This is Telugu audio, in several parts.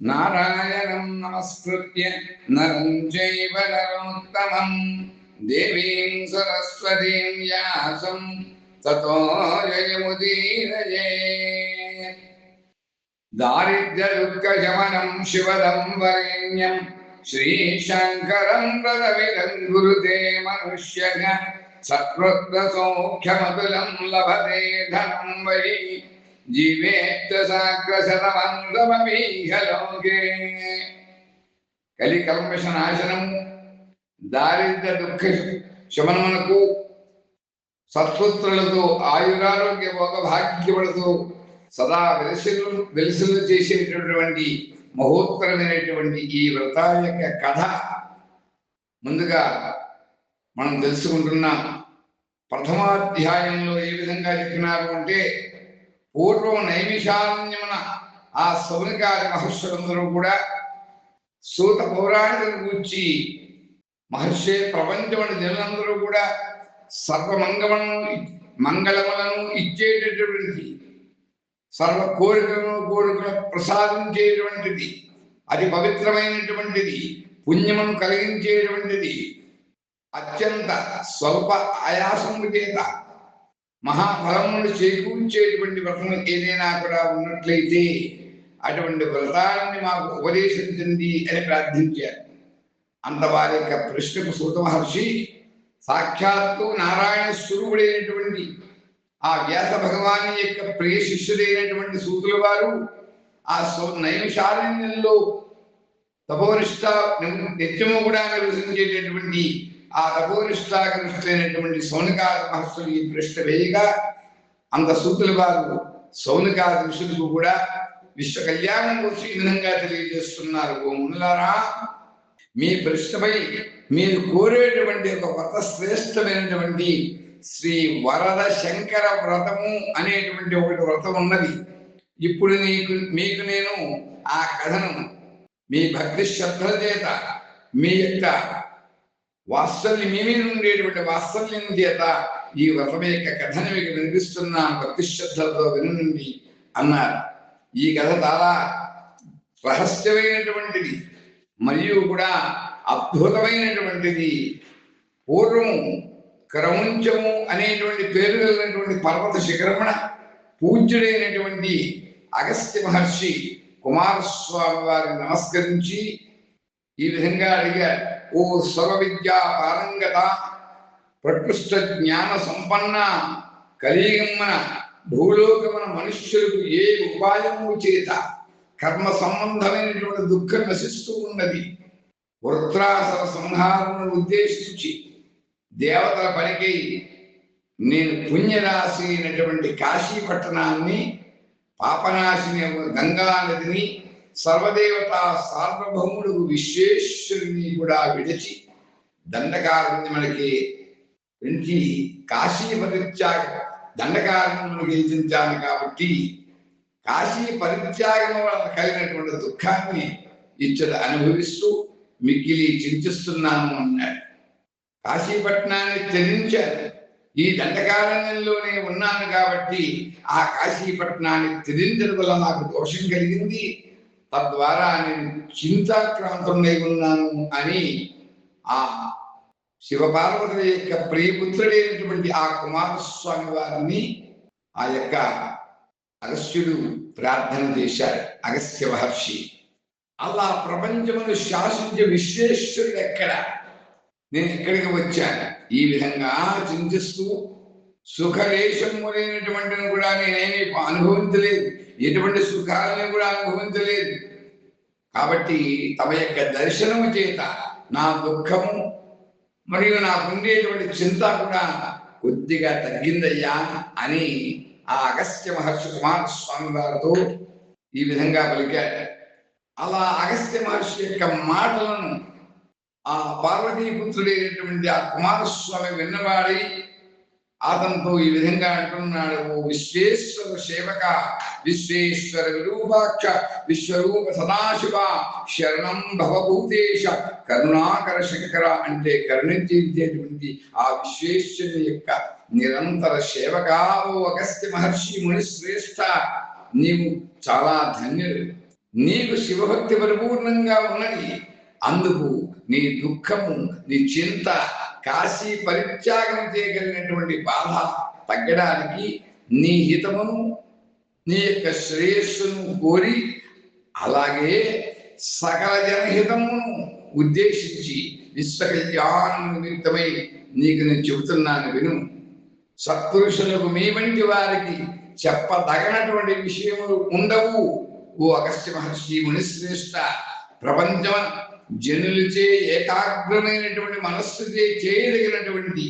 నారాయణం నమస్కృత్య నరం చైవ నరోత్తమం దేవీం సరస్వతీం వ్యాసం తతో జయముదీరయే దారిద్ర్య దుఃఖ శమనం శివదం వరేణ్యం శ్రీశంకరం ప్రదవిదం గురుతే మనుష్యగ సత్వృత్వ సౌఖ్యమతులం లభతే ధనం వై జీవేత్త సాగ్రశతమందమీహ కలి కల్మష నాశనము దారిద్ర్య దుఃఖ శమనమునకు సత్పుత్రులతో ఆయురారోగ్య భోగ భాగ్యములతో సదా వెలసిల్లు వెలసిల్లు చేసేటటువంటి మహోత్తరమైనటువంటి ఈ వ్రతాల యొక్క కథ ముందుగా మనం తెలుసుకుంటున్నాం. ప్రథమాధ్యాయంలో ఏ విధంగా చెప్పినారు అంటే పూర్వం నైమిషారణ్యమున ఆ సౌనికాది మహర్షులందరూ కూడా సూత పౌరాణికను గూర్చి మహర్షి ప్రపంచమున జనులందరూ కూడా సర్వమంగమను మంగళములను ఇచ్చేటటువంటి సర్వ కోరికలను కోరికలు ప్రసాదించేటువంటిది అది పవిత్రమైనటువంటిది. పుణ్యమును కలిగించేటువంటిది అత్యంత స్వల్ప ఆయాసము చేత మహాఫలములు చేకూర్చేటువంటి వ్రతం ఏదైనా కూడా ఉన్నట్లయితే అటువంటి వ్రతాన్ని మాకు ఉపదేశించండి అని ప్రార్థించారు. అంత వారి యొక్క ప్రశ్నకు సూత మహర్షి సాక్షాత్తు నారాయణ స్వరూపుడైనటువంటి ఆ వ్యాస భగవాని యొక్క ప్రియ శిష్యుడైనటువంటి సూతుల వారు ఆ నైమిషారణ్యంలో తపోనిష్ట నిత్యము కూడా నివసించేటటువంటి ఆ తపోనిష్టాకృష్టులైనటువంటి సౌనికాద మహర్షులు ఈ ప్రశ్న వేయగా అంత సూతుల వారు సౌనికాద ఋషులకు కూడా విశ్వ కళ్యాణం గురించి ఈ విధంగా తెలియజేస్తున్నారు. ఓ మునులారా మీ ప్రశ్నపై మీరు కోరేటువంటి ఒక వ్రత శ్రేష్టమైనటువంటి శ్రీ వరద శంకర వ్రతము అనేటువంటి ఒకటి వ్రతం ఉన్నది. ఇప్పుడు నీకు మీకు నేను ఆ కథను మీ భక్తి శ్రద్ధల చేత మీ యొక్క వాత్సల్యమేమీ మీద ఉండేటువంటి వాత్సల్యం చేత ఈ వ్రతం యొక్క కథను మీకు వినిపిస్తున్నాను భక్తి వినండి అన్నారు. ఈ కథ చాలా రహస్యమైనటువంటిది మరియు కూడా అద్భుతమైనటువంటిది. పూర్వం క్రౌంచము అనేటువంటి పేరు కలిగినటువంటి పర్వత శిఖరమున పూజ్యుడైనటువంటి అగస్త్య మహర్షి కుమారస్వామి వారిని నమస్కరించి ఈ విధంగా అడిగారు. ఓ సర్వ విద్యా పారంగత ప్రకృష్ట జ్ఞాన సంపన్న కలియుగమ్మన భూలోకమన మనుష్యులకు ఏ ఉపాయము చేత కర్మ సంబంధమైనటువంటి దుఃఖం నశిస్తూ ఉన్నది. వృత్రాసర సంహారమును ఉద్దేశించి దేవతల పనికి నేను పుణ్యరాశి అయినటువంటి కాశీ పట్టణాన్ని పాపనాశిని గంగా నదిని సర్వదేవత సార్వభౌముడు విశ్వేశ్వరుని కూడా విడిచి దండకారణ్యములకి నుంచి కాశీ పరిత్యాగ దండకారణ్యములకు గెలిచించాను కాబట్టి కాశీ పరిత్యాగం వలన కలిగినటువంటి దుఃఖాన్ని ఇచ్చట అనుభవిస్తూ మిక్కిలి చింతిస్తున్నాను అన్నాడు. కాశీపట్నాన్ని త్యజించాను. ఈ దండకారణ్యంలోనే ఉన్నాను కాబట్టి ఆ కాశీపట్నాన్ని త్యజించడం వల్ల నాకు దోషం కలిగింది. తద్వారా నేను చింతాక్రాంతుడై ఉన్నాను అని ఆ శివపార్వతుల యొక్క ప్రియపుత్రుడైనటువంటి ఆ కుమారస్వామి వారిని ఆ యొక్క అగస్త్యుడు ప్రార్థన చేశాడు అగస్త్య మహర్షి. అలా ప్రపంచమును శాసించే విశ్వేశ్వరుడు ఎక్కడ? నేను ఇక్కడికి వచ్చాను? ఈ విధంగా చింతిస్తూ సుఖలేశములైనటువంటిని కూడా నేనేమి అనుభవించలేదు. ఎటువంటి సుఖాలను కూడా అనుభవించలేదు. కాబట్టి తమ యొక్క దర్శనము చేత నా దుఃఖము మరియు నాకుండేటువంటి చింత కూడా కొద్దిగా తగ్గిందయ్యా అని ఆ అగస్త్య మహర్షి కుమారస్వామి వారితో ఈ విధంగా పలికాడు అలా అగస్త్య మహర్షి యొక్క మాటలను ఆ పార్వతీపుత్రుడైనటువంటి ఆ కుమారస్వామి విన్నవాడి అతనితో ఈ విధంగా అంటున్నాడు ఓ విశ్వేశ్వర సేవక విశ్వేశ్వర విరూపాక్ష విశ్వరూప సదాశివ శరణం భవభూతేశ కరుణాకర శంకర అంటే కరుణించేటువంటి ఆ విశ్వేశ్వరుని యొక్క నిరంతర సేవక ఓ అగస్త్య మహర్షి ముని శ్రేష్ఠ నీవు చాలా ధన్యుడు నీకు శివభక్తి పరిపూర్ణంగా ఉన్నది. అందుకు నీ దుఃఖము నీ చింత కాశీ పరిత్యాగం చేయగలిగినటువంటి బాధ తగ్గడానికి నీ హితమును నీ యొక్క శ్రేయస్సును కోరి అలాగే సకల జనహితమును ఉద్దేశించి విశ్వకళ్యాణం నిమిత్తమై నీకు నేను చెబుతున్నాను విను. సత్పురుషులకు మీ వంటి వారికి చెప్పదగనటువంటి విషయములు ఉండవు. ఓ అగస్త్య మహర్షి మునిశ్రేష్ట ప్రపంచం జనులచే ఏకాగ్రమైనటువంటి మనస్సుచే చేయదగినటువంటి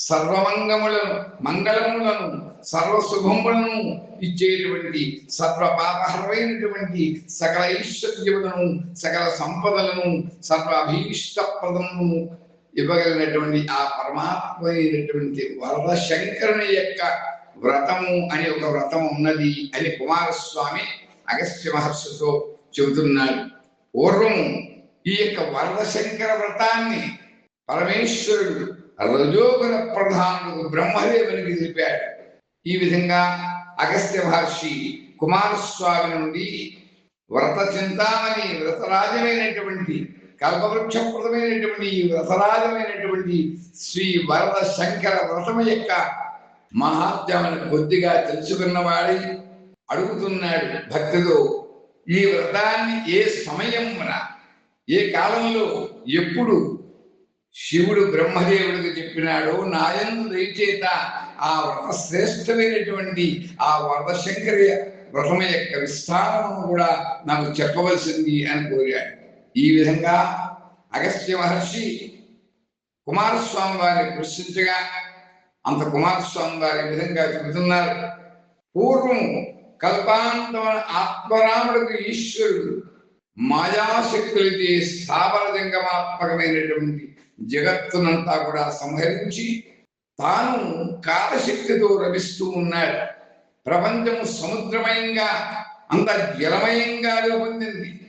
సర్వమంగములను మంగళములను సర్వశుభములను ఇచ్చేటువంటి సర్వ పాపహరమైనటువంటి సకల ఐశ్వర్యములను సకల సంపదలను సర్వ అభీష్టప్రదమును ఇవ్వగలిగినటువంటి ఆ పరమాత్మ అయినటువంటి వరద శంకరుని యొక్క వ్రతము అనే ఒక వ్రతం ఉన్నది అని కుమారస్వామి అగస్త్య మహర్షితో చెబుతున్నాడు పూర్వం ఈ యొక్క వరదశంకర వ్రతాన్ని పరమేశ్వరుడు రజోగుణ ప్రధానుడు బ్రహ్మదేవునికి తెలిపాడు ఈ విధంగా అగస్త్య మహర్షి కుమారస్వామి నుండి వ్రత చింతామణి వ్రతరాజమైనటువంటి కల్పవృక్షప్రదమైనటువంటి ఈ వ్రతరాజమైనటువంటి శ్రీ వరద శంకర వ్రతము యొక్క మహాత్మ్యమని కొద్దిగా తెలుసుకున్నవాడి అడుగుతున్నాడు భక్తితో ఈ వ్రతాన్ని ఏ సమయమున ఏ కాలంలో ఎప్పుడు శివుడు బ్రహ్మదేవుడికి చెప్పినాడో నాయందు దయచేత ఆ వ్రత శ్రేష్టమైనటువంటి ఆ వరదశంకరి వ్రతమ యొక్క విస్తారము కూడా నాకు చెప్పవలసింది అని కోరాడు. ఈ విధంగా అగస్త్య మహర్షి కుమారస్వామి వారిని ప్రశ్నించగా అంత కుమారస్వామి వారి విధంగా చెబుతున్నారు. పూర్వం కల్పాంతమైన ఆత్మరాముడికి ఈశ్వరుడు. మాయాశక్తులైతే స్థావర జంగమాత్మకమైనటువంటి జగత్తునంతా కూడా సంహరించి తాను కాలశక్తితో రమిస్తూ ఉన్నాడు. ప్రపంచము సముద్రమయంగా అంత జలమయంగా రూపొందింది.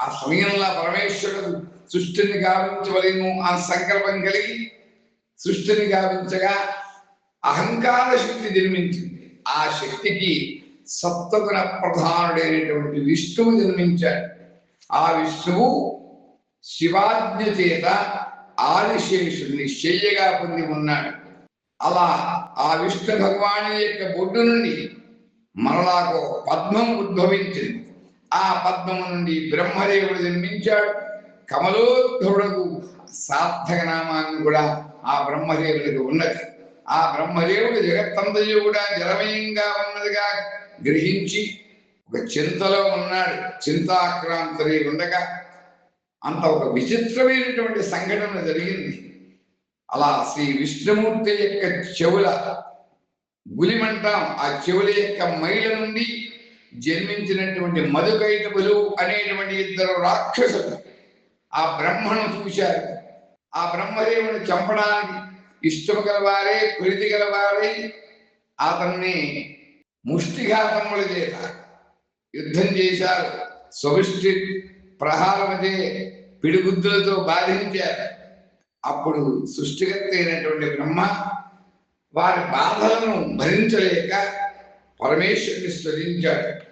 ఆ సమయంలో పరమేశ్వరుడు సృష్టిని గావించవలేను ఆ సంకల్పం కలిగి సృష్టిని గావించగా అహంకార శక్తి జన్మించింది. ఆ శక్తికి సప్తగుణ ప్రధానుడైనటువంటి విష్ణువు జన్మించాడు. ఆ విష్ణువు శివాజ్ఞ చేత ఆదిశేషుడిని శయ్యగా పొంది ఉన్నాడు. అలా ఆ విష్ణు భగవాను యొక్క బొడ్డు నుండి మరలాకు పద్మం ఉద్భవించింది. ఆ పద్మము నుండి బ్రహ్మదేవుడు జన్మించాడు. కమలోద్భవుడకు సార్థక నామాన్ని కూడా ఆ బ్రహ్మదేవుడికి ఉన్నది. ఆ బ్రహ్మదేవుడు జగత్తంతయు కూడా జలమయంగా ఉన్నదిగా గ్రహించి ఒక చింతలో ఉన్నాడు. చింతాక్రాంతులై ఉండగా అంత ఒక విచిత్రమైనటువంటి సంఘటన జరిగింది. అలా శ్రీ విష్ణుమూర్తి యొక్క చెవుల గులిమంటాం. ఆ చెవుల యొక్క మైల నుండి జన్మించినటువంటి మధుకైటకులు అనేటువంటి ఇద్దరు రాక్షసులు ఆ బ్రహ్మను చూశారు. ఆ బ్రహ్మదేవుని చంపడానికి ఇష్టము గలవారే ప్రీతి గలవారే అతన్ని ముష్టిఘాతముల చేత యుద్ధం చేశారు. సమిష్టి ప్రహారమదే పిడిగుద్దులతో బాధించారు. అప్పుడు సృష్టికర్త అయినటువంటి బ్రహ్మ వారి బాధలను భరించలేక పరమేశ్వరుని స్మరించాడు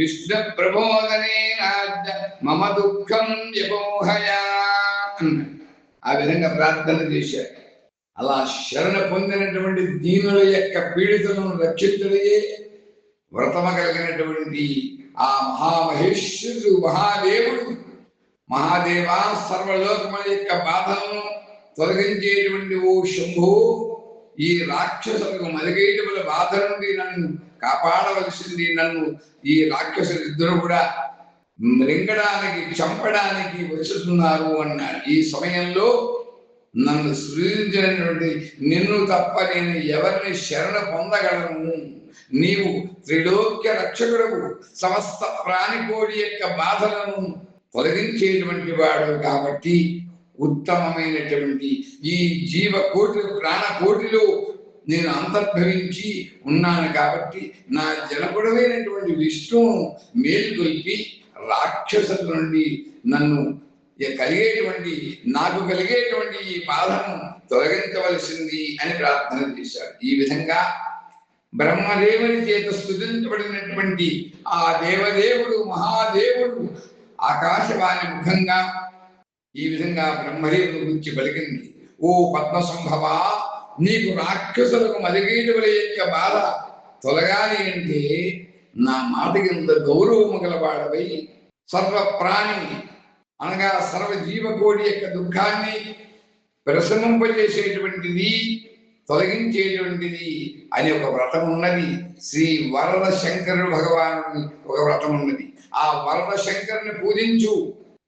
విష్ణు ప్రబోధనే మమ దుఃఖం వ్యపోహయా ఆ విధంగా ప్రార్థన చేశారు అలా శరణ పొందినటువంటి దీనుల యొక్క పీడితులను రక్షితులయే వ్రతమ కలిగినటువంటి ఆ మహామహేశ్వరుడు మహాదేవుడు. మహాదేవా సర్వలోకముల యొక్క బాధలను తొలగించేటువంటి ఓ శంభు ఈ రాక్షసులకు మలిగేటువంటి బాధ నుండి నన్ను కాపాడవలసింది నన్ను ఈ రాక్షసులు ఇద్దరు కూడా. మృంగడానికి చంపడానికి వచ్చుతున్నారు అన్నాడు ఈ సమయంలో నన్ను సృజించినటువంటి నిన్ను తప్ప నేను ఎవరిని శరణ పొందగలను? నీవు త్రిలోక్య రక్షకుడు సమస్త ప్రాణికోడి యొక్క బాధలను తొలగించేటువంటి వాడు కాబట్టి ఉత్తమమైనటువంటి ఈ జీవ కోటి ప్రాణ కోటిలో నేను అంతర్భవించి ఉన్నాను కాబట్టి నా జనకుడమైనటువంటి విష్ణువు మేలుకొల్పి రాక్షసుల నుండి నన్ను కలిగేటువంటి నాకు కలిగేటువంటి ఈ బాధను తొలగించవలసింది అని ప్రార్థన చేశాడు. ఈ విధంగా బ్రహ్మదేవుని చేత స్థుతించబడినటువంటి ఆ దేవదేవుడు మహాదేవుడు ఆకాశవాణి ముఖంగా ఈ విధంగా బ్రహ్మదేవుని గురించి పలికింది ఓ పద్మసంభవా నీకు రాక్షసులకు మదిగేటువుల యొక్క బాధ తొలగాలి అంటే నా మాట కింద గౌరవము గలవాడవై సర్వ ప్రాణి అనగా సర్వ జీవకోడి యొక్క దుఃఖాన్ని ప్రశమింపజేసేటువంటిది తొలగించేటువంటిది అని ఒక వ్రతం ఉన్నది. శ్రీ వరద శంకరుడు భగవాను ఒక వ్రతం ఉన్నది. ఆ వరద శంకరుని పూజించు.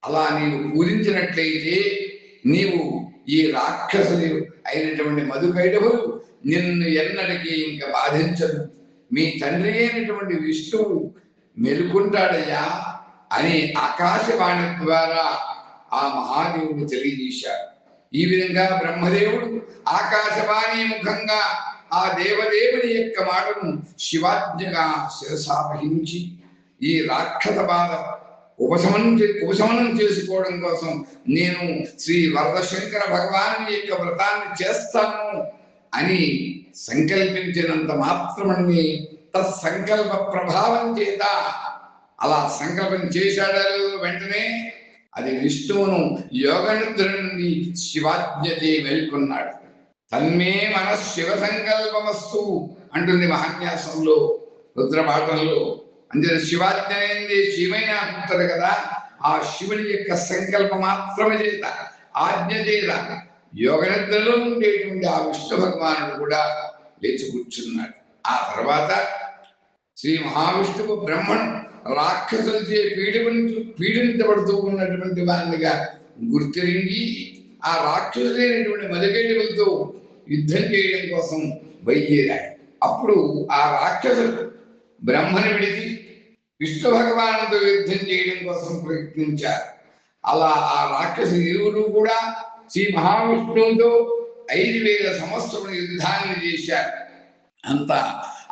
అలా నీవు పూజించినట్లయితే నీవు ఈ రాక్షసుని అయినటువంటి మధుకైటవు నిన్ను ఎన్నటికీ ఇంకా బాధించదు మీ తండ్రి అయినటువంటి విష్ణువు మెలుకుంటాడయ్యా అని ఆకాశవాణి ద్వారా ఆ మహాదేవుడు తెలియజేశాడు. ఈ విధంగా బ్రహ్మదేవుడు ఆకాశవాణి ముఖంగా ఆ దేవదేవుని యొక్క మాటను శివాజ్ఞగా శిరసాపహించి ఈ రాక్షస బాధ ఉపశమనం ఉపశమనం చేసుకోవడం కోసం నేను శ్రీ వరదశంకర భగవాన్ యొక్క వ్రతాన్ని చేస్తాను అని సంకల్పించినంత మాత్రమని తత్సంకల్ప ప్రభావం చేత అలా సంకల్పం చేశాడు వెంటనే అది విష్ణువును యోగనిద్ర నుండి శివాజ్ఞతే మేల్కొన్నాడు. తన్మే మన శివ సంకల్పమస్తు అంటుంది మహాన్యాసంలో రుద్రపాఠంలో. అందులో శివాజ్ఞనేది శివైన పుట్టదు కదా ఆ శివుని యొక్క సంకల్ప మాత్రమే చేత ఆజ్ఞ చేత. యోగనిద్రలో ఉండేటువంటి ఆ విష్ణు భగవానుడు కూడా లేచి కూర్చున్నాడు. ఆ తర్వాత శ్రీ మహావిష్ణువు బ్రహ్మను రాక్షసులచే పీడించు పీడించబడుతూ ఉన్నటువంటి వారినిగా గుర్తిరింగి ఆ రాక్షసులైనటువంటి మదగేడులతో యుద్ధం చేయడం కోసం బయలుదేరాడు. అప్పుడు ఆ రాక్షసులు బ్రహ్మని విడిచి విష్ణు భగవానుతో యుద్ధం చేయడం కోసం ప్రయత్నించారు. అలా ఆ రాక్షసు ఇరువురు కూడా శ్రీ మహావిష్ణువుతో ఐదు వేల సంవత్సరముల యుద్ధాన్ని చేశారు. అంత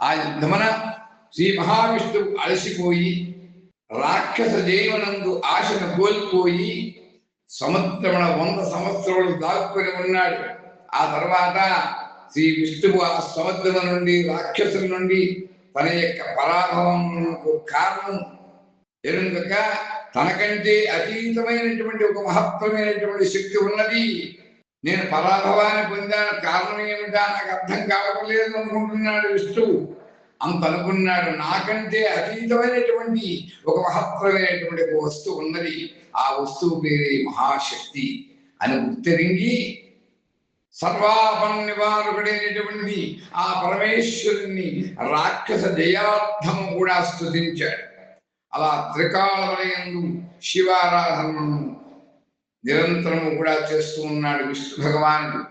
ఆ యుద్ధమున శ్రీ మహావిష్ణువు అలసిపోయి రాక్షస జీవనందు ఆశను కోల్పోయి సముద్రమున వంద సంవత్సరములు దాక్కుని ఉన్నాడు. ఆ తర్వాత శ్రీ విష్ణువు ఆ సముద్రం నుండి రాక్షసుల నుండి తన యొక్క పరాభవంకు కారణం ఎరుంగక తనకంటే అతీతమైనటువంటి ఒక మహత్వమైనటువంటి శక్తి ఉన్నది. నేను పరాభవాన్ని పొందాను. కారణం ఏమిటా? నాకు అర్థం కావట్లేదు అనుకుంటున్నాడు విష్ణువు అంత అనుకున్నాడు. నాకంటే అతీతమైనటువంటి ఒక మహత్తరమైనటువంటి ఒక వస్తువు ఉన్నది. ఆ వస్తువు పేరే మహాశక్తి అని గుర్తెరింగి సర్వాపన్ నివారకుడైనటువంటి ఆ పరమేశ్వరుని రాక్షస జయార్థము కూడా స్తుతించాడు. అలా త్రికాలయందు శివారాధనను నిరంతరము కూడా చేస్తూ ఉన్నాడు విష్ణు భగవానుడు.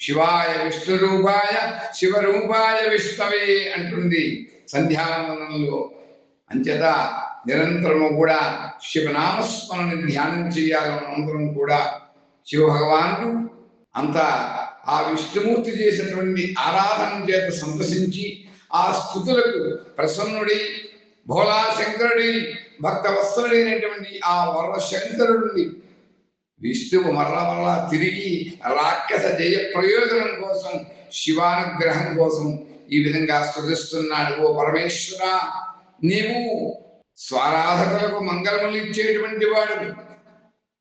శివాయ విష్ణు రూపాయ శివరూపాయ విష్ణవే అంటుంది సంధ్యావందనంలో. అంచేత నిరంతరము కూడా శివనామస్మరణని ధ్యానం చేయాలన్న మంత్రం కూడా శివ భగవానుడు అంత ఆ విష్ణుమూర్తి చేసినటువంటి ఆరాధన చేత సంతసించి ఆ స్థుతులకు ప్రసన్నుడి భోళాశంకరుడి భక్త వస్త్రుడైనటువంటి ఆ వరశంకరుడిని విష్ణువు మరల మరలా తిరిగి రాక్షస జయ ప్రయోజనం కోసం శివానుగ్రహం కోసం ఈ విధంగా స్థుతిస్తున్నాడు. ఓ పరమేశ్వర నీవు స్వారాధకులకు మంగళములు ఇచ్చేటువంటి వాడు.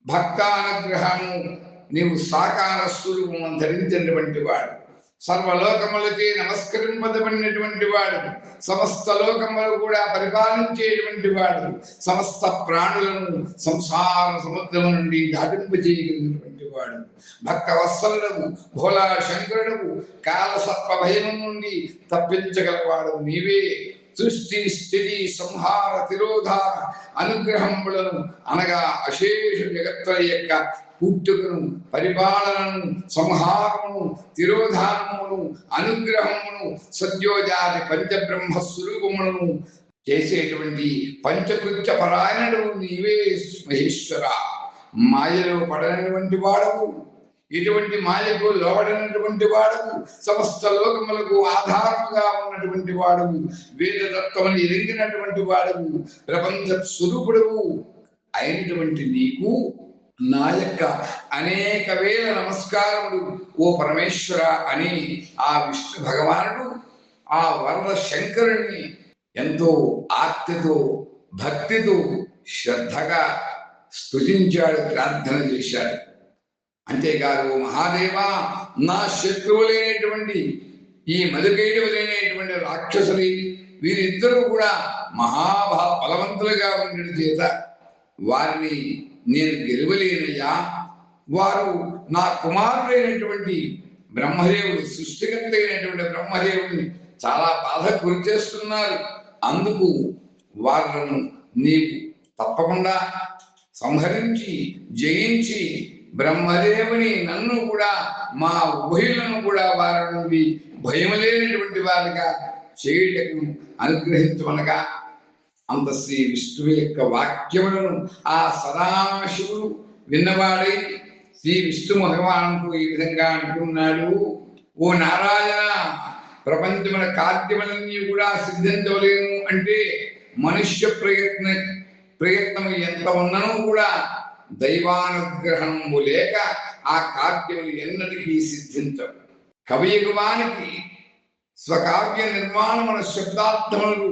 భక్తానుగ్రహము నీవు సాకార స్వరూపము ధరించినటువంటి వాడు. సర్వలోకములకి నమస్కరింపదబడినటువంటి వాడు. సమస్త లోకములు కూడా పరిపాలించేటువంటి వాడు. సమస్త ప్రాణులను సంసార సముద్రము నుండి దాటింపజేయగలిగినటువంటి వాడు. భక్త వత్సలుడు భోలా శంకరుడు కాలసత్వ భయం నుండి తప్పించగలవాడు నీవే. సృష్టి స్థితి సంహార తిరోధార అనుగ్రహములను అనగా అశేష జగత్తుల యొక్క పుట్టుకను పరిపాలనను సంహారమును తిరోధానమును అనుగ్రహమును సద్యోజాతి పంచబ్రహ్మ స్వరూపములను చేసేటువంటి పంచకృత్య పరాయణుడు నీవే మహేశ్వర. మాయలో పడనటువంటి వాడవు. ఇటువంటి మాయకు లోబడినటువంటి వాడవు. సమస్త లోకములకు ఆధారముగా ఉన్నటువంటి వాడవు. వేదతత్వములు ఎరిగినటువంటి వాడవు. ప్రపంచ స్వరూపుడవు. అయినటువంటి నీకు నా యొక్క అనేక వేల నమస్కారములు ఓ పరమేశ్వర అని ఆ విష్ణు భగవానుడు ఆ వరద శంకరుణ్ణి ఎంతో ఆర్తితో భక్తితో శ్రద్ధగా స్తుతించాడు ప్రార్థన చేశాడు. అంతేకాదు మహాదేవా నా శత్రువులైనటువంటి ఈ మధుకైడవులైనటువంటి రాక్షసులు వీరిద్దరూ కూడా మహాభా బలవంతులుగా ఉండడం చేత వారిని నేను గెలవలేనయ్యా. వారు నా కుమారుడైనటువంటి బ్రహ్మదేవుడు సృష్టికర్త అయినటువంటి బ్రహ్మదేవుడిని చాలా బాధ గురి చేస్తున్నారు. అందుకు వాళ్ళను నీవు తప్పకుండా సంహరించి జయించి బ్రహ్మదేవుని నన్ను కూడా మా ఉభయులను కూడా వారి నుండి భయం లేనటువంటి వారిగా చేయుటకు అనుగ్రహించమనగా అంత శ్రీ విష్ణువు యొక్క వాక్యములను ఆ సదాశివుడు విన్నవాడై శ్రీ విష్ణు భగవానుకు ఈ విధంగా అంటున్నాడు. ఓ నారాయణ ప్రపంచముల కార్యములన్నీ కూడా సిద్ధించవలేము అంటే మనుష్య ప్రయత్న ప్రయత్నం ఎంత ఉన్ననూ కూడా దైవానుగ్రహము లేక ఆ కార్యములు ఎన్నటికీ సిద్ధించవు. కవియగువానికి స్వకావ్య నిర్మాణముల శబ్దార్థములు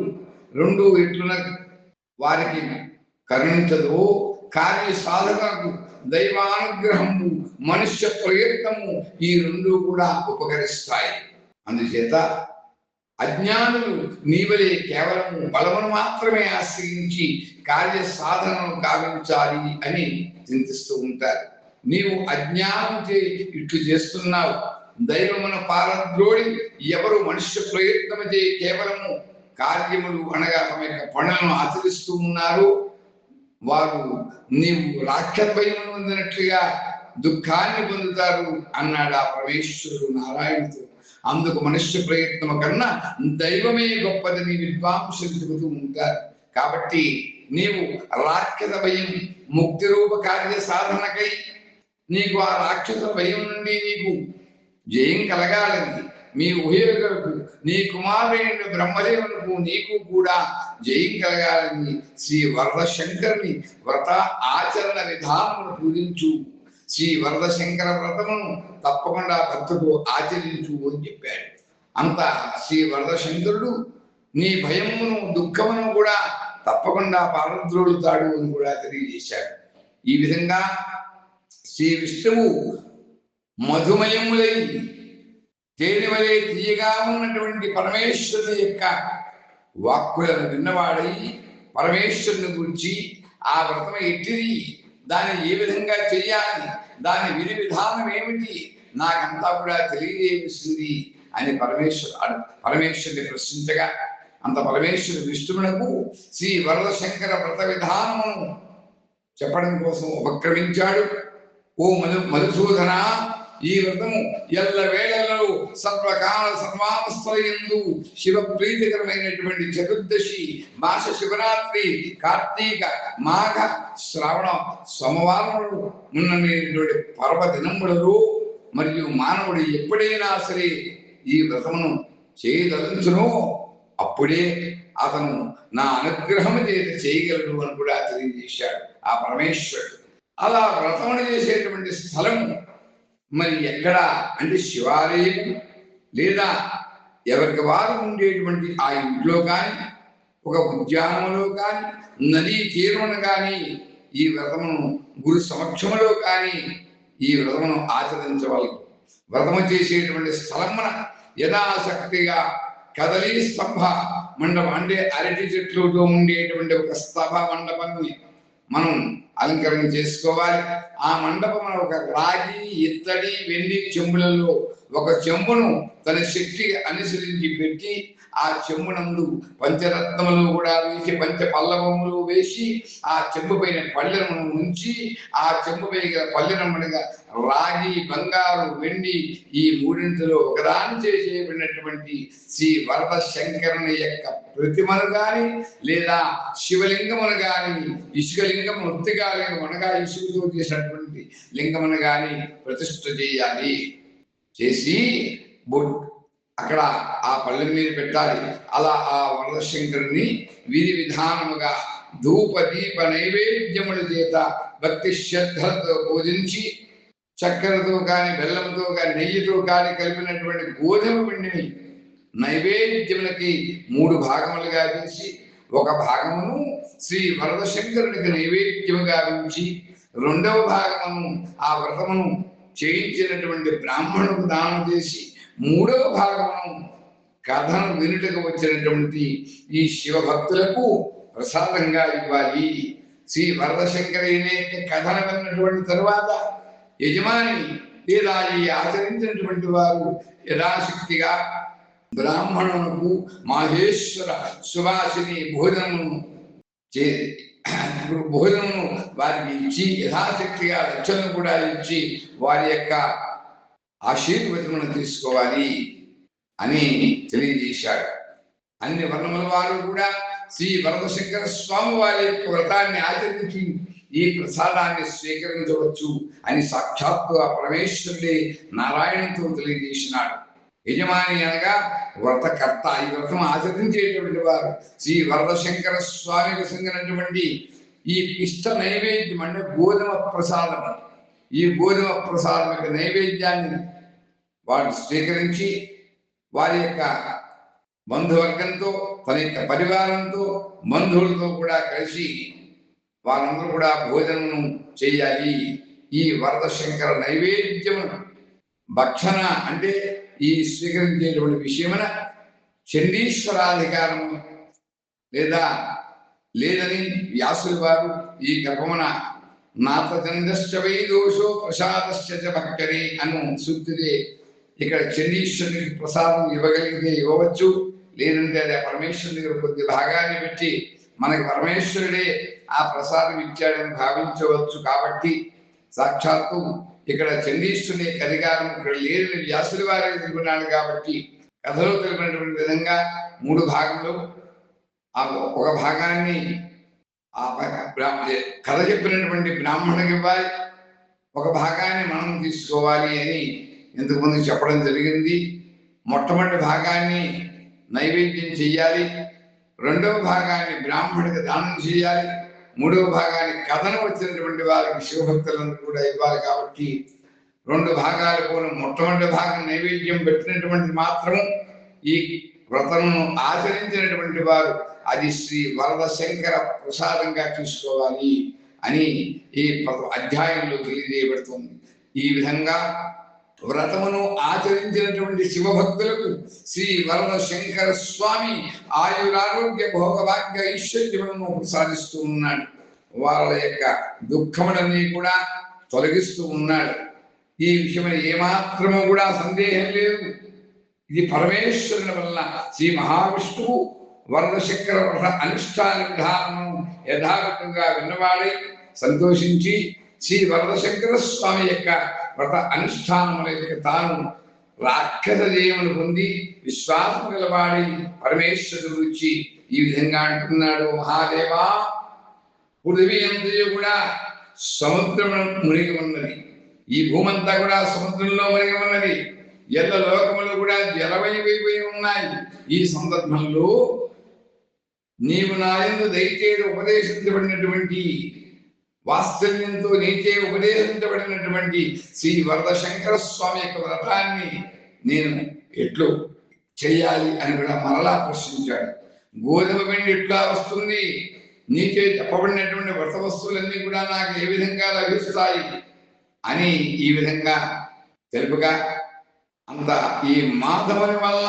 రెండు ఎట్లున వారికి కరుణించదు. కార్య సాధనకు దైవానుగ్రహము మనుష్య ప్రయత్నము ఈ రెండు కూడా ఉపకరిస్తాయి. అందుచేత అజ్ఞానులు నీవలే కేవలము బలమును మాత్రమే ఆశ్రయించి కార్య సాధనను గావించాలి అని చింతిస్తూ ఉంటారు. నీవు అజ్ఞానం చే ఇట్లు చేస్తున్నావు. దైవమున పారద్రోడి ఎవరు మనుష్య ప్రయత్నము చే కేవలము కార్యములు అనగా తమ యొక్క పనులను ఆచరిస్తూ ఉన్నారు. వారు నీవు రాక్షభయం పొందినట్లుగా దుఃఖాన్ని పొందుతారు అన్నాడు ఆ పరమేశ్వరుడు నారాయణుడు. అందుకు మనుష్య ప్రయత్నం కన్నా దైవమే గొప్పదని విద్వాంసులు చెబుతూ ఉంటారు. కాబట్టి నీవు రాక్షస భయం ముక్తి రూప కార్య సాధనకై నీకు ఆ రాక్షస భయం నుండి నీకు జయం కలగాలని మీ ఉభయకులకు నీ కుమారుడైన బ్రహ్మదేవులకు నీకు కూడా జయం కలగాలని శ్రీ వరద శంకరుని వ్రత ఆచరణ విధానమును పూజించు. శ్రీ వరద శంకర వ్రతమును తప్పకుండా భక్తుడు ఆచరించు అని చెప్పాడు. అంత శ్రీ వరద శంకరుడు నీ భయమును దుఃఖమును కూడా తప్పకుండా పారద్రోలుతాడు అని కూడా తెలియజేశాడు. ఈ విధంగా శ్రీ విష్ణువు మధుమయములై తేనె వలె తీయగా ఉన్నటువంటి పరమేశ్వరుని యొక్క వాక్కులను విన్నవాడై పరమేశ్వరుని గురించి ఆ వ్రతం ఎట్టిది? దాన్ని ఏ విధంగా చెయ్యాలి దాని విధి విధానం ఏమిటి? నాకంతా కూడా తెలియజేసింది అని పరమేశ్వరు పరమేశ్వరుని ప్రశ్నించగా అంత పరమేశ్వరు విష్ణువునకు శ్రీ వరద శంకర వ్రత విధానమును చెప్పడం కోసం ఉపక్రమించాడు. ఓ మధు మధుసూదన ఈ వ్రతము ఎల్ల వేళలలో సర్వకాల సర్వావస్థయందు శివ ప్రీతికరమైనటువంటి చతుర్దశి మాస శివరాత్రి కార్తీక మాఘ శ్రావణ సోమవారములు ఉన్నటువంటి పర్వదినములలో మరియు మానవుడు ఎప్పుడైనా సరే ఈ వ్రతమును చేయదలుచునో అప్పుడే అతను నా అనుగ్రహం చేత చేయగలడు అని కూడా తెలియజేశాడు ఆ పరమేశ్వరుడు. అలా వ్రతమును చేసేటువంటి స్థలము మరి ఎక్కడ అంటే శివాలయం లేదా ఎవరికి వారు ఉండేటువంటి ఆ ఇంట్లో కానీ ఒక ఉద్యానంలో కానీ నదీ తీరమున కానీ ఈ వ్రతమును గురు సమక్షములో కానీ ఈ వ్రతమును ఆచరించవాలి వ్రతము చేసేటువంటి స్థలమున యథాశక్తిగా కదలి స్తంభ మండపం అంటే అరటి చెట్లతో ఉండేటువంటి ఒక స్తభ మండపం మనం అలంకరణ చేసుకోవాలి. ఆ మండపం ఒక రాగి ఇత్తడి వెండి చెంబులలో ఒక చెంబును తన శక్తికి అనుసరించి పెట్టి ఆ చెంబునందు పంచరత్నములు కూడా వేసి పంచ పల్లవములు వేసి ఆ చెంబు పైన పళ్ళెను ఉంచి ఆ చెంబు పైన పల్లెనమ్మడిగా రాగి బంగారు వెండి ఈ మూడింటిలో ఒకదాని చేసేబడినటువంటి శ్రీ వరద శంకరుని యొక్క ప్రతిమను గాని లేదా శివలింగమును గాని ఇసుకలింగం వృత్తిగా అనగా ఇసుకతో చేసినటువంటి లింగమును గాని ప్రతిష్ఠ చేయాలి. చేసి బొ- అక్కడ ఆ పళ్ళెం మీద పెట్టాలి. అలా ఆ వరదశంకరుని విధి విధానముగా ధూప దీప నైవేద్యముల చేత భక్తి శ్రద్ధలతో పూజించి చక్కెరతో కానీ బెల్లంతో కానీ నెయ్యితో కానీ కలిపినటువంటి గోధుమ పిండిని నైవేద్యములకి మూడు భాగములుగా చేసి ఒక భాగమును శ్రీ వరదశంకరునికి నైవేద్యముగా ఉంచి రెండవ భాగమును ఆ వ్రతమును చేయించినటువంటి బ్రాహ్మణుకు దానం చేసి మూడవ భాగం కథను వినుటకు వచ్చినటువంటి ఈ శివభక్తులకు ప్రసాదంగా ఇవ్వాలి. శ్రీ వరదశంకరయ్యనే కథను విన్నటువంటి తరువాత యజమాని లేదా ఈ ఆచరించినటువంటి వారు యథాశక్తిగా బ్రాహ్మణులకు మాహేశ్వర సువాసిని భోజనము చే ఇప్పుడు భోజనము వారికి ఇచ్చి యథాశక్తిగా రక్షణను కూడా ఇచ్చి వారి యొక్క ఆశీర్వచనం తీసుకోవాలి అని తెలియజేశాడు అన్ని వర్ణముల వారు కూడా శ్రీ వరదశంకర స్వామి వారి యొక్క వ్రతాన్ని ఆచరించి ఈ ప్రసాదాన్ని స్వీకరించవచ్చు అని సాక్షాత్తు ఆ పరమేశ్వరుడే నారాయణతో తెలియజేసినాడు. యజమాని అనగా వ్రతకర్త. ఈ వ్రతం ఆచరించేటువంటి వారు. శ్రీ వరదశంకర స్వామి ప్రసంగినటువంటి ఈ పిష్ట నైవేద్యం అంటే గోధుమ ప్రసాదం ఈ గోధుమ ప్రసాదం యొక్క నైవేద్యాన్ని వారు స్వీకరించి వారి యొక్క బంధువర్గంతో తన యొక్క పరివారంతో బంధువులతో కూడా కలిసి వారందరూ కూడా భోజనము చేయాలి. ఈ వరద శంకర నైవేద్యమును భక్షణ అంటే ఈ స్వీకరించేటువంటి విషయమున చండీశ్వరాధికారము లేదా లేదని వ్యాసుల వారు ఈ గర్భమున నాతచందశ్చ వై దోషో ప్రసాదశ్చ చ భక్తని అను సూక్తిదే ఇక్కడ చండీశ్వరునికి ప్రసాదం ఇవ్వగలిగితే ఇవ్వవచ్చు. లేదంటే అదే పరమేశ్వరుని దగ్గర కొద్ది భాగాన్ని పెట్టి మనకి పరమేశ్వరుడే ఆ ప్రసాదం ఇచ్చాడని భావించవచ్చు కాబట్టి సాక్షాత్తు ఇక్కడ చండీశ్వరుని కరిగారం ఇక్కడ లేని వ్యాసుల వారే తెలుపున్నాడు కాబట్టి కథలో తెలిపినటువంటి విధంగా మూడు భాగంలో ఆ ఒక భాగాన్ని ఆ కథ చెప్పినటువంటి బ్రాహ్మణునికి ఇవ్వాలి. ఒక భాగాన్ని మనం తీసుకోవాలి అని ఇంతకుముందు చెప్పడం జరిగింది. మొట్టమొదటి భాగాన్ని నైవేద్యం చెయ్యాలి. రెండవ భాగాన్ని బ్రాహ్మణుడికి దానం చేయాలి మూడవ భాగానికి కథను వచ్చినటువంటి వారికి శివభక్తులందరూ కూడా ఇవ్వాలి కాబట్టి రెండు భాగాలకు మొట్టమొదటి భాగం నైవేద్యం పెట్టినటువంటి మాత్రం ఈ వ్రతమును ఆచరించినటువంటి వారు అది శ్రీ వరద శంకర ప్రసాదంగా తీసుకోవాలి అని ఈ అధ్యాయంలో తెలియజేయబడుతుంది. ఈ విధంగా వ్రతమును ఆచరించినటువంటి శివభక్తులకు శ్రీ వరణ శంకర స్వామి ఆయురారోగ్య భోగభాగ్య ఐశ్వర్యములను ప్రసాదిస్తూ ఉన్నాడు. వాళ్ళ యొక్క దుఃఖములన్నీ కూడా తొలగిస్తూ ఉన్నాడు. ఈ విషయమై ఏమాత్రము కూడా సందేహం లేదు. ఇది పరమేశ్వరుని వల్ల శ్రీ మహావిష్ణువు వరద శంకర వ్రత అనుష్ఠాన విధానము యథావిధంగా విన్నవాడై సంతోషించి శ్రీ వరద శంకర స్వామి యొక్క వ్రత అనుష్ఠానముల తాను రాక్షస జయమును పొంది విశ్వాసం నిలబడి పరమేశ్వరుడు గురించి ఈ విధంగా అంటున్నాడు మహాదేవా పృథివీ అంతయు కూడా సముద్రం మునిగి ఉన్నది. ఈ భూమంతా కూడా సముద్రంలో మునిగి ఉన్నది. ఎల్ల లోకములు కూడా జలవైపోయి ఉన్నాయి. ఈ సందర్భంలో నీవు నాయందు దయచేసి ఉపదేశించబడినటువంటి వాత్సల్యంతో నీచే ఉపదేశించబడినటువంటి శ్రీ వరద శంకర స్వామి యొక్క వ్రతాన్ని నేను ఎట్లు చేయాలి అని కూడా మరలా ప్రశ్నించాడు. గోధుమ పిండి ఎట్లా వస్తుంది? నీచే చెప్పబడినటువంటి వ్రత వస్తువులన్నీ కూడా నాకు ఏ విధంగా లభిస్తాయి అని ఈ విధంగా తెలుపుగా అంత ఈ మాధవుని వల్ల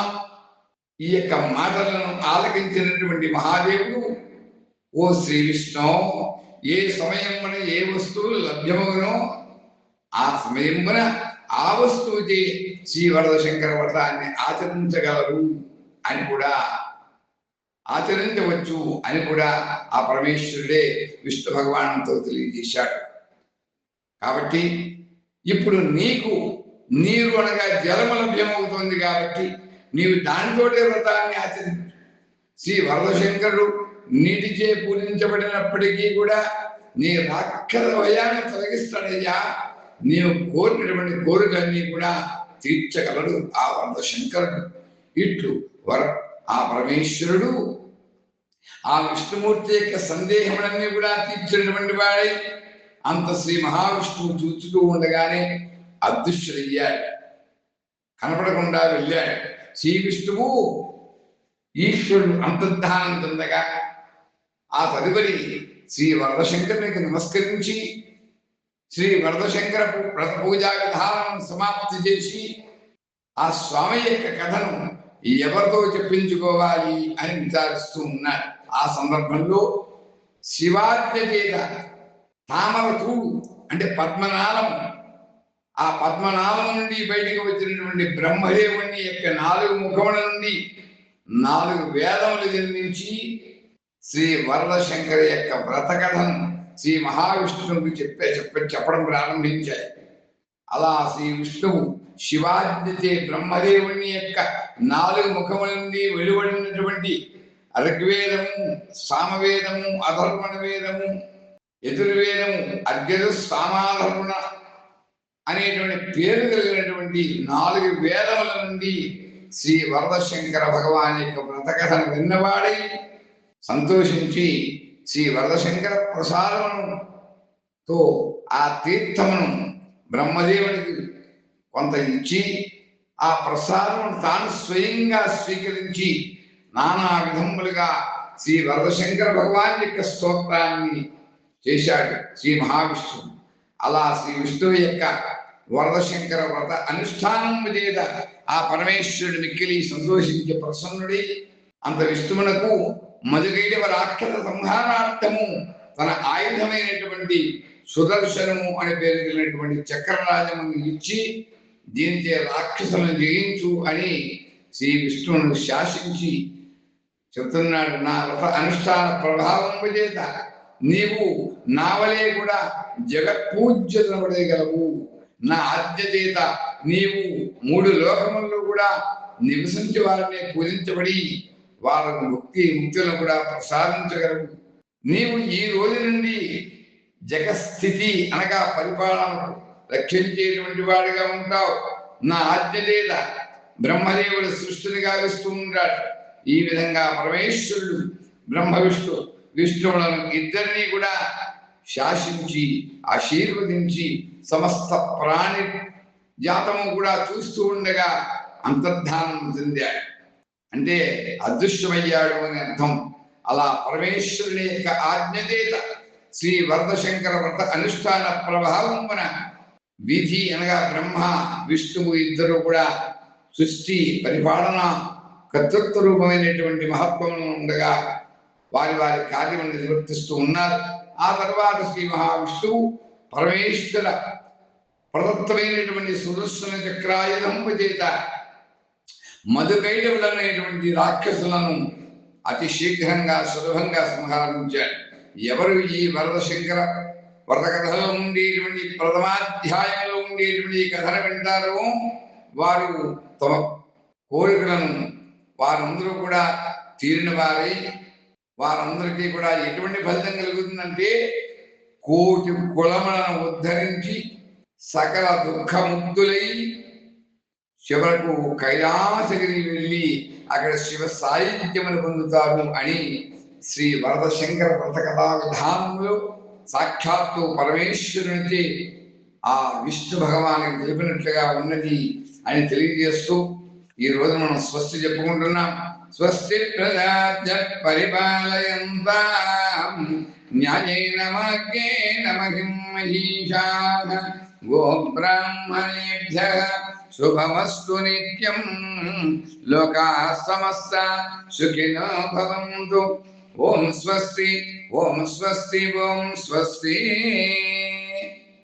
ఈ యొక్క మాటలను ఆలకించినటువంటి మహాదేవుడు ఓ శ్రీ విష్ణు ఏ సమయమున ఏ వస్తువులు లభ్యమగునో ఆ సమయమున ఆ వస్తువుకి శ్రీ వరద శంకర వ్రతాన్ని ఆచరించగలరు అని కూడా ఆచరించవచ్చు అని కూడా ఆ పరమేశ్వరుడే విష్ణు భగవానంతో తెలియజేశాడు. కాబట్టి ఇప్పుడు నీకు నీరు అనగా జలము లభ్యమవుతుంది కాబట్టి నీవు దానితోటే వ్రతాన్ని ఆచరించు. శ్రీ వరదశంకరుడు నీటిచే పూజించబడినప్పటికీ కూడా నీ రాక్షస భయాన్ని తొలగిస్తాడయ్యా. నీవు కోరినటువంటి కోరికలన్నీ కూడా తీర్చగలడు ఆ వరదశంకరుడు ఇట్లు వర ఆ పరమేశ్వరుడు ఆ విష్ణుమూర్తి యొక్క సందేహములన్నీ కూడా తీర్చినటువంటి వాడే. అంత శ్రీ మహావిష్ణువు చూచుతూ ఉండగానే అదృశ్యుడయ్యాడు. కనపడకుండా వెళ్ళాడు. శ్రీ విష్ణువు ఈశ్వరుడు అంతర్ధానం చెందగా ఆ తదుపరి శ్రీ వరదశంకరునికి నమస్కరించి శ్రీ వరదశంకర వ్రత పూజా విధానం సమాప్తి చేసి ఆ స్వామి యొక్క కథను ఎవరితో చెప్పించుకోవాలి అని విచారిస్తూ ఉన్నారు. ఆ సందర్భంలో శివాజ్ఞ చేత తామర తూడు అంటే పద్మనాళం ఆ పద్మనాళం నుండి బయటకు వచ్చినటువంటి బ్రహ్మదేవుని యొక్క నాలుగు ముఖముల నుండి నాలుగు వేదములు జన్మించి శ్రీ వరద శంకర యొక్క వ్రత కథను శ్రీ మహావిష్ణువుకి చెప్పే చెప్ప చెప్పడం ప్రారంభించాయి. అలా శ్రీ విష్ణువు శివాద్యతే బ్రహ్మదేవుని యొక్క నాలుగు ముఖముల నుండి వెలువడినటువంటి ఋగ్వేదము సామవేదము అధర్మణ వేదము ఎదుర్వేదము అర్ఘ్యదు సామాధర్మణ అనేటువంటి పేరు కలిగినటువంటి నాలుగు వేదముల నుండి శ్రీ వరదశంకర భగవాన్ యొక్క వ్రతకథను విన్నవాడై సంతోషించి శ్రీ వరదశంకర ప్రసాదముతో ఆ తీర్థమును బ్రహ్మదేవునికి కొంత ఇచ్చి ఆ ప్రసాదం తాను స్వయంగా స్వీకరించి నానా విధములుగా శ్రీ వరదశంకర భగవాన్ యొక్క స్తోత్రాన్ని చేశాడు శ్రీ మహావిష్ణువు. అలా శ్రీ విష్ణువు యొక్క వరదశంకర వ్రత అనుష్ఠానం చేత ఆ పరమేశ్వరుడు మిక్కిలి సంతోషించే ప్రసన్నుడి అంత విష్ణువునకు మధుగైడవ రాక్షస సంహారార్థము తన ఆయుధమైనటువంటి సుదర్శనము అని పేరు కలిగినటువంటి చక్రరాజమును ఇచ్చి దీనిచే రాక్షసులను జయించు అని శ్రీ విష్ణువును శాసించి చెప్తున్నాడు. నా రథ అనుష్ఠాన ప్రభావం చేత నీవు నావలే కూడా జగత్పూజ్యతనబడగలవు నా ఆద్య చేత నీవు మూడు లోకముల్లో కూడా నివసించే వారిని పూజించబడి వాళ్ళకు ముక్తి ముక్తులను కూడా ప్రసాదించగలవు. నీవు ఈ రోజు నుండి జగస్థితి అనగా పరిపాలనకు రక్షించేటువంటి వాడిగా ఉంటావు. నా ఆజ్ఞ లేదా బ్రహ్మదేవుడు సృష్టిని గావిస్తూ ఉంటాడు ఈ విధంగా పరమేశ్వరుడు బ్రహ్మ విష్ణు విష్ణువులను ఇద్దరినీ కూడా శాసించి ఆశీర్వదించి సమస్త ప్రాణి జాతము కూడా చూస్తూ ఉండగా అంతర్ధానం చెందాడు. అంటే అదృష్టమయ్యాడు అని అర్థం. అలా పరమేశ్వరుని యొక్క ఆజ్ఞచేత శ్రీ వరదశంకర వ్రత అనుష్ఠాన ప్రభావమున విధి అనగా బ్రహ్మ విష్ణువు ఇద్దరు కూడా సృష్టి పరిపాలన కర్తృత్వ రూపమైనటువంటి మహత్వంలో ఉండగా వారి వారి కార్యము నిర్వర్తిస్తూ ఉన్నారు. ఆ తర్వాత శ్రీ మహావిష్ణువు పరమేశ్వర ప్రదత్తమైనటువంటి సుదర్శన చక్రాయుధంపు చేత మధుకైడవులనేటువంటి రాక్షసులను అతి శీఘ్రంగా సులభంగా సంహరించాడు ఎవరు ఈ వరద శంకర వరద కథలో ఉండేటువంటి ప్రథమాధ్యాయంలో ఉండేటువంటి కథను వింటారో వారు తమ కోరికలను వారందరూ కూడా తీరిన వారై. వారందరికీ కూడా ఎటువంటి ఫలితం కలుగుతుందంటే కోటి కులములను ఉద్ధరించి సకల దుఃఖముక్తులై చివరకు కైలాసగిరి వెళ్ళి అక్కడ శివ సాహిత్యమును పొందుతాము అని శ్రీ వరద శంకర వ్రత కథా విధానంలో సాక్షాత్తు పరమేశ్వరునికి ఆ విష్ణు భగవానికి తెలిపినట్లుగా ఉన్నది అని తెలియజేస్తూ ఈ రోజు మనం స్వస్తి చెప్పుకుంటున్నాం. స్వస్తి ప్రజాజ పరిపాలయంతాం. న్యాయేన మార్గేణ మహిం మహిషా గోబ్రాహ్మణేభ్య శుభమస్తు నిత్యం లోకా సమస్త సుఖినో భవంతు ఓం స్వస్తి ఓం స్వస్తి ఓం స్వస్తి